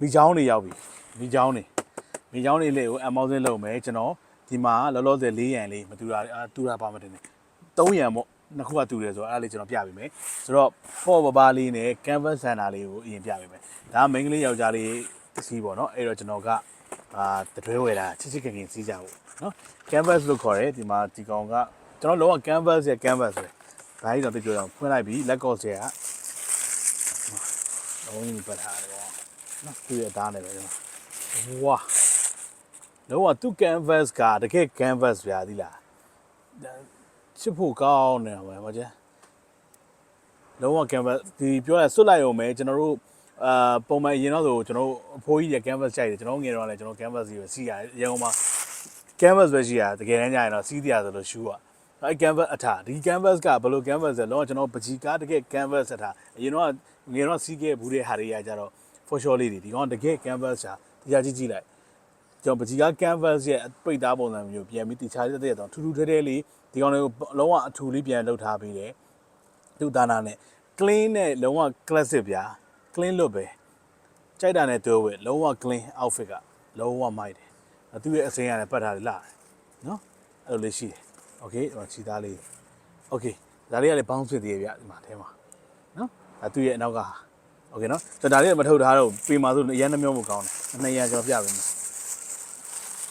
မိချောင်းတွေရောက်ပြီမိချောင်းတွေမိချောင်းတွေလေးကိုအမောင်းစင်းလုပ်မယ်ကျွန်တော်ဒီမှာလောလောဆယ်၄ရန်လေးမတူတာအာတူတာပါမတင်နေ၃ရန်ပေါ့နှစ်ခုကတူတယ်ဆိုတော့အဲ့ဒါလေးကျွန်တော်ပြပေးမယ်ဆိုတော့ပေါ့ပပါလေးနဲ့ canvas center လေးကိုအရင်ပြပေးမယ်ဒါက main ကလေးယောက်ျားလေးစီးပေါ့နော်အဲ့တော့ကျွန်တော်ကအာတတွဲဝယ်တာချစ်ချစ်ခင်ခင်စီးကြဖို့နော် canvas လို့ခေါ်တယ်ဒီမှာဒီကောင်ကကျွန်တော်လုံးဝ canvas ရဲ့ canvas ပဲဒါကြီးတော့သိကြအောင်ဖွင့်လိုက်ပြီ let go ဆရာလုံးဝပတ်ထားတယ်ပေါ့ နော်သူ့ရဲ့သားနဲ့ပဲဒီမှာဝါလုံးဝသူ canvas ကတကယ် canvas ဗျာဒီလားချစ်ဖို့ကောင်းနေတာပဲမကျလုံးဝ canvas ဒီပြောရဆွတ်လိုက်အောင်မယ်ကျွန်တော်တို့အာပုံမှန်အရင်တော့ဆိုကျွန်တော်တို့အဖိုးကြီးရဲ့ canvas ကြိုက်တယ်ကျွန်တော်ငယ်တော့လည်းကျွန်တော် canvas ကြီးပဲစီးရတယ်ရန်ကုန်မှာ canvas ပဲရှိရတကယ်တမ်းကျရင်တော့စီးတရားဆိုလို့ရှူอ่ะအဲ canvas အထာဒီ canvas ကဘယ်လို canvas လဲလောကကျွန်တော်ပကြီးကားတကယ် canvas အထာအရင်တော့ငယ်တော့စီးခဲ့ဘူးတဲ့ဟာတွေကကြတော့ for sure လေးတွေဒီကောင်တကယ် canvas ရှာတရားကြည့်ကြည့်လိုက်ကျွန်တော်ပကြီးက canvas ရဲ့ပိတ်သားပုံစံမျိုးပြန်ပြီးတခြားတဲ့တဲ့တော့ထူးထူးထဲထဲလေးဒီကောင်တွေကိုလုံးဝအထူလေးပြန်လှုပ်ထားပေးတယ်သူ့သားနာနဲ့ clean နဲ့လုံးဝ classic ဗျာ clean လို့ပဲကြိုက်တာနဲ့တွဲဝဲလုံးဝ clean outfit ကလုံးဝမိုက်တယ်သူ့ရဲ့အစိမ်းရတယ်ပတ်ထားတယ်လာတယ်နော်အဲ့လိုလေးရှိတယ် okay ဟိုခြေသားလေး okay ဒါလေးကလည်း bounce ဖြစ်သေးရဲ့ဗျဒီမှာအဲထဲမှာနော်အဲသူ့ရဲ့အနောက်ကဟာ โอเคနော်ဆိုတော့ဒါလေးကမထုတ်ထားတော့ပေမှာဆိုအရင်နှမျိုးမကောင်းတယ်နှစ်ရံကျော်ပြပေးမယ်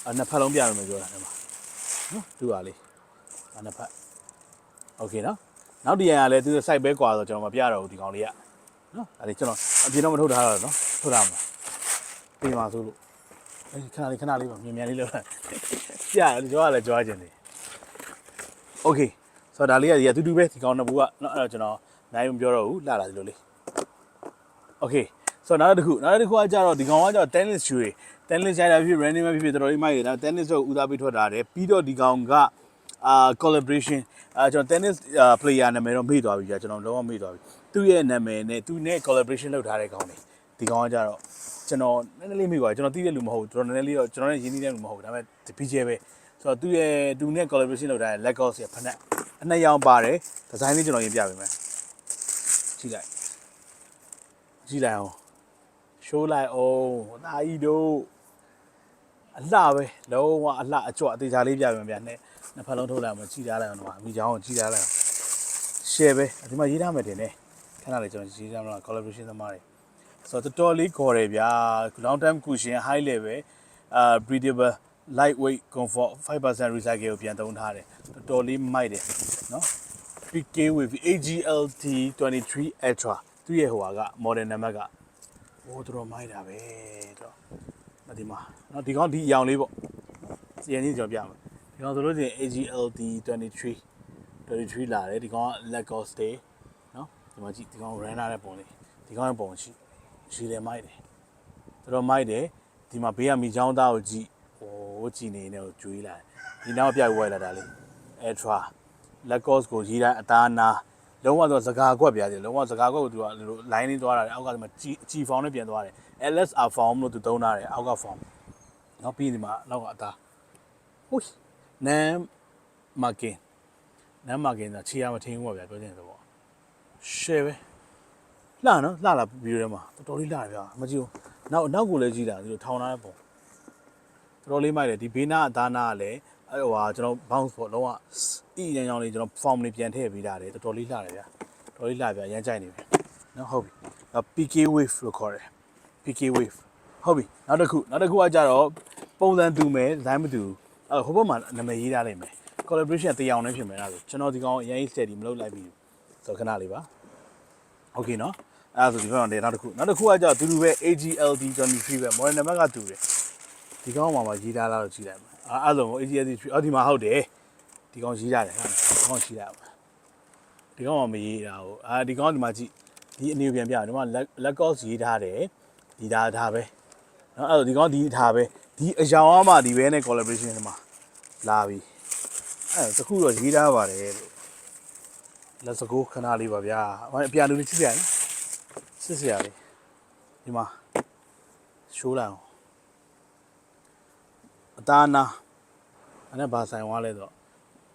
အနှစ်ဖက်လုံးပြပေးမယ်ပြောတာဒီမှာနော်သူ့ဟာလေးအနှစ်ဖက်โอเคနော်နောက်တစ်ရံကလည်းသူ့ site ပဲကွာဆိုကျွန်တော်မပြတော့ဘူးဒီကောင်လေးကနော်ဒါလေးကျွန်တော်အပြင်တော့မထုတ်ထားတော့နော်ထုတ်ထားမှာပေမှာဆိုလို့အဲခဏလေးခဏလေးပါမြန်မြန်လေးလောက်ပြရတယ်ကြွားလည်းကြွားခြင်းတယ် โอเคဆိုတော့ဒါလေးကဒီကတူတူပဲဒီကောင်နှစ်ဘူးကเนาะအဲ့တော့ကျွန်တော်နိုင်မပြောတော့ဘူးလှလာဒီလိုလေး โอเคဆိုတော့နောက်တစ်ခုနောက်တစ်ခုကကြတော့ဒီကောင်ကကြတော့ tennis shoe တွေ tennis ရိုက်တာဖြစ် random ပဲဖြစ်ဖြစ်တော်တော်လေးမိုက်တယ်ဒါ tennis ကိုဦးစားပေးထွက်တာတယ်ပြီးတော့ဒီကောင်ကအာ collaboration အာကျွန်တော် tennis player နာမည်တော့မေ့သွားပြီကြာကျွန်တော်လုံးဝမေ့သွားပြီသူ့ရဲ့နာမည်နဲ့သူနဲ့ collaboration လုပ်ထားတဲ့ကောင်တွေဒီကောင်ကကြတော့ကျွန်တော်နည်းနည်းလေးမေ့သွားကျွန်တော်သိတဲ့လူမဟုတ်ဘူးကျွန်တော်နည်းနည်းလေးတော့ကျွန်တော်နဲ့ရင်းနှီးတဲ့လူမဟုတ်ဘူးဒါပေမဲ့ဒီ PJ ပဲဆိုတော့သူ့ရဲ့သူနဲ့ collaboration လုပ်ထားတဲ့ Lagos ရဲ့ဖနက်အနှစ်ရောင်ပါတယ်ဒီဇိုင်းလေးကျွန်တော်ရင်ပြပေးမယ်ကြည့်လိုက် ကြည့်လိုက်အောင် show လိုက်အောင်အသားကြီးတို့အလှပဲလုံးဝအလှအကြွအသေးချာလေးပြပေးမယ်ဗျာနဲ့နှစ်ဖက်လုံးထုတ်လိုက်အောင်ကြည့်ထားလိုက်အောင်တော့မိချောင်းကိုကြည့်ထားလိုက်အောင် share ပဲဒီမှာရေးထားမယ်တင်နေခဏလေးကျွန်တော်ရေးထားမလား collaboration သမားတွေဆိုတော့တော်တော်လေးခေါ်တယ်ဗျာ long term cushion high level အာ breathable lightweight comfort 5% recycle ကိုပြန်သုံးထားတယ်တော်တော်လေးမိုက်တယ်နော် PK with AGLT 23 Ultra သူ့ရဲ့ဟိုဟာက model နံပါတ်ကဟိုတော်တော်မိုက်တာပဲတော့ဒီမှာနော်ဒီကောင်ဒီအရောင်လေးပေါ့စီရင်ကြီးကျွန်တော်ပြမယ်ဒီကောင်ဆိုလို့ရှိရင် AGLT 23 23လာတယ်ဒီကောင်က Lagos Day နော်ဒီမှာကြည့်ဒီကောင် runner တဲ့ပုံလေးဒီကောင်ရဲ့ပုံရှိရှိတယ်မိုက်တယ်တော်တော်မိုက်တယ်ဒီမှာဘေးကမိချောင်းသားကိုကြည့်ဟိုကြည့်နေနေကိုကျွေးလာတယ်ဒီနောက်ပြိုက်ဝဲလာတာလေ Ultra Lagos ကိုရေးတိုင်းအသားနာ လုံးဝတော့စကားကွက်ပြားတယ်လုံးဝစကားကွက်ကိုသူကလို line လေးသွားတာတယ်အောက်ကဒီမှာကြီးအချီဖောင်းနဲ့ပြန်သွားတယ် LSR form လို့သူသုံးထားတယ်အောက်က form နောက်ပြီးဒီမှာနောက်ကအသားဟိုးနမ်မာကင်နမ်မာကင်ကခြေရမထင်းဘူးပေါ့ဗျာပြောချင်တယ်ပေါ့ share ပဲလှနော်လှလာဗီဒီယိုထဲမှာတော်တော်လေးလှတယ်ဗျာမကြည့်ဘူးနောက်နောက်ကိုလည်းကြည့်တာဒီလိုထောင်ထားတဲ့ပုံတော်တော်လေးမိုက်တယ်ဒီဘေးနာအသားနာကလည်း အဲ့ဟိုဟာကျွန်တော် bounce ပေါ့လုံးဝအီရန်ရောင်လေးကျွန်တော် form လေးပြန်ထည့်ပေးတာတယ်တော်တော်လေးလှတယ်ဗျာတော်တော်လေးလှဗျာရမ်းကြိုက်နေပြီနော်ဟုတ်ပြီ PK wave လို့ခေါ်တယ် PK wave ဟုတ်ပြီနောက်တစ်ခုနောက်တစ်ခုကကြတော့ပုံစံတူမယ်ဒီဇိုင်းမတူအဲဟိုဘက်မှာနာမည်ရေးထားလိုက်မယ် collaboration တရားအောင်လည်းဖြစ်မယ်လားဆိုကျွန်တော်ဒီကောင်အရင် steady မလုပ်လိုက်ပြီဆိုတော့ခဏလေးပါ okay နော်အဲ့ဒါဆိုဒီဘက်မှာနောက်တစ်ခုနောက်တစ်ခုကကြတော့တူတူပဲ AGLD Johnny Free ပဲ model number ကတူတယ်ဒီကောင်မှာမှာရေးထားလားတော့ကြည့်လိုက်ပါ အာအဲ့လို ACS 3အော်ဒီမှာဟုတ်တယ်ဒီကောင်ရေးရတယ်ဟာဒီကောင်ရေးရအောင်ဒီကောင်ကမရေးတာဟိုအာဒီကောင်ဒီမှာကြည့်ဒီအနေပြန်ပြတော့လက်လက်ကော့ရေးထားတယ်ဒီဒါဒါပဲနော်အဲ့တော့ဒီကောင်ဒီဒါပဲဒီအယောင်အမဒီပဲနဲ့ collaboration ဒီမှာလာပြီအဲ့တခုတော့ရေးထားပါတယ်လို့လက်စကိုခဏလေးပါဗျာအပြန်လူလေးကြည့်ပြန်စစ်စရာလေးဒီမှာရှိုးလာအောင် အသားနာအဲ့ဒါဘာဆိုင်သွားလဲဆိုတော့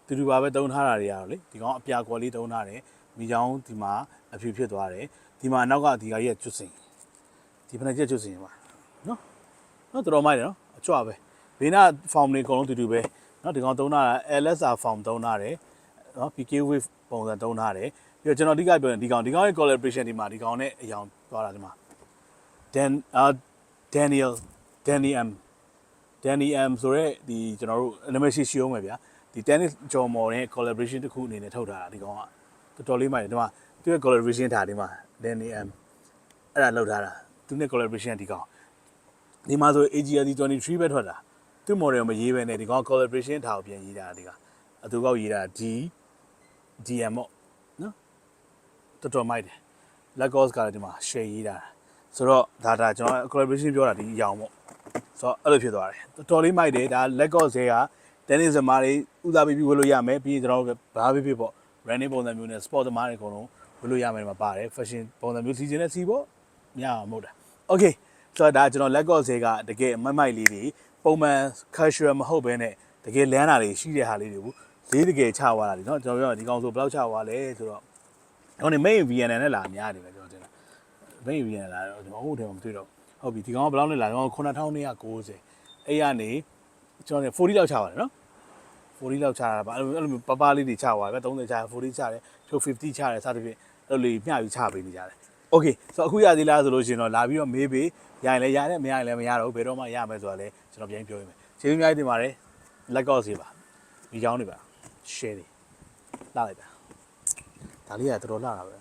တူတူပါပဲတုံးထားတာတွေရတော့လေဒီကောင်အပြာကွယ်လေးတုံးထားတယ်မိချောင်းဒီမှာအဖြူဖြစ်သွားတယ်ဒီမှာနောက်ကဒီကကြီးကကျွတ်စင်ဒီဖက်နဲ့ကျွတ်စင်ပါနော်နော်တော်တော်မိုက်တယ်နော်အကြွပဲဘေးနာ form တွေအကုန်လုံးတူတူပဲနော်ဒီကောင်သုံးတာ LSR form သုံးတာတယ်နော် PK wave ပုံစံသုံးတာတယ်ပြီးတော့ကျွန်တော်အဓိကပြောရင်ဒီကောင်ဒီကောင်ရဲ့ collaboration ဒီမှာဒီကောင်နဲ့အယောင်သွားတာဒီမှာ Dan အာ Daniel Danny M Danny M ဆိုရဲဒီကျွန်တော်တို့နာမည်ရှိရှိအောင်ပဲဗျာဒီ tennis ကျော်မော်နဲ့ collaboration တစ်ခုအနေနဲ့ထုတ်ထားတာဒီကောင်ကတော်တော်လေးမှတယ်ဒီမှာသူရဲ့ collaboration ထားဒီမှာ Danny M အဲ့ဒါလောက်ထားတာသူနဲ့ collaboration ဒီကောင်ဒီမှာဆို AGLD 23ပဲထွက်တာသူ model မရေးပဲနဲ့ဒီကောင် collaboration ထားကိုပြန်ရေးတာဒီကအတူကောက်ရေးတာ D DM ပေါ့နော်တော်တော်မိုက်တယ် Lagos ကလည်းဒီမှာ share ရေးတာဆိုတော့ဒါဒါကျွန်တော် collaboration ပြောတာဒီအရောင်ပေါ့ ဆိုတော့အဲ့လိုဖြစ်သွားတယ်တော်တော်လေးမိုက်တယ်ဒါ Lagos ဇဲက tennis သမားတွေဥစားပြီးပြီးဝယ်လို့ရမယ်ပြီးရင်ကျွန်တော်တို့ဘာပဲဖြစ်ပေါ့ running ပုံစံမျိုးနဲ့ sport သမားတွေအကုန်လုံးဝယ်လို့ရမယ်ဒီမှာပါတယ် fashion ပုံစံမျိုးစီစဉ်နဲ့စီပေါ့မရအောင်မဟုတ်တာ okay ဆိုတော့ဒါကျွန်တော် Lagos ဇဲကတကယ်အမိုက်မိုက်လေးတွေပုံမှန် casual မဟုတ်ဘဲနဲ့တကယ်လမ်းတာတွေရှိတဲ့ဟာလေးတွေကိုလေးတကယ်ချသွားတာဒီเนาะကျွန်တော်ပြောဒီကောင်ဆိုဘယ်လောက်ချသွားလဲဆိုတော့ဒီကောင်နေ main VNN နဲ့လာများတယ်ပဲကျွန်တော်တင်တာ main VNN လာတော့ဒီမှာဟုတ်တယ်မတွေ့တော့ ဟုတ်ပြီဒီကောင်ကဘယ်လောက်လဲလာဒီကောင်9290အဲ့ရနေကျွန်တော်40လောက်ချပါတယ်เนาะ 40လောက်ချတာပါအဲ့လိုအဲ့လိုမျိုးပပလေးတွေချသွားတယ်ပဲ30ချတယ်40ချတယ်ချိုး50ချတယ်စသဖြင့်အဲ့လိုလေးမျှပြီးချပေးနေကြတယ်โอเคဆိုတော့အခုရသေးလားဆိုလို့ရှိရင်တော့လာပြီးတော့မေးပေးရရင်လည်းရတယ်မရရင်လည်းမရတော့ဘူးဘယ်တော့မှရမယ်ဆိုတာလည်းကျွန်တော်ပြန်ပြောရမယ်ကျေးဇူးအများကြီးတင်ပါတယ်လက်ကော့စီပါဒီကြောင်းတွေပါ share တွေလာလိုက်ပါဒါလေးကတော်တော်လာတာပဲ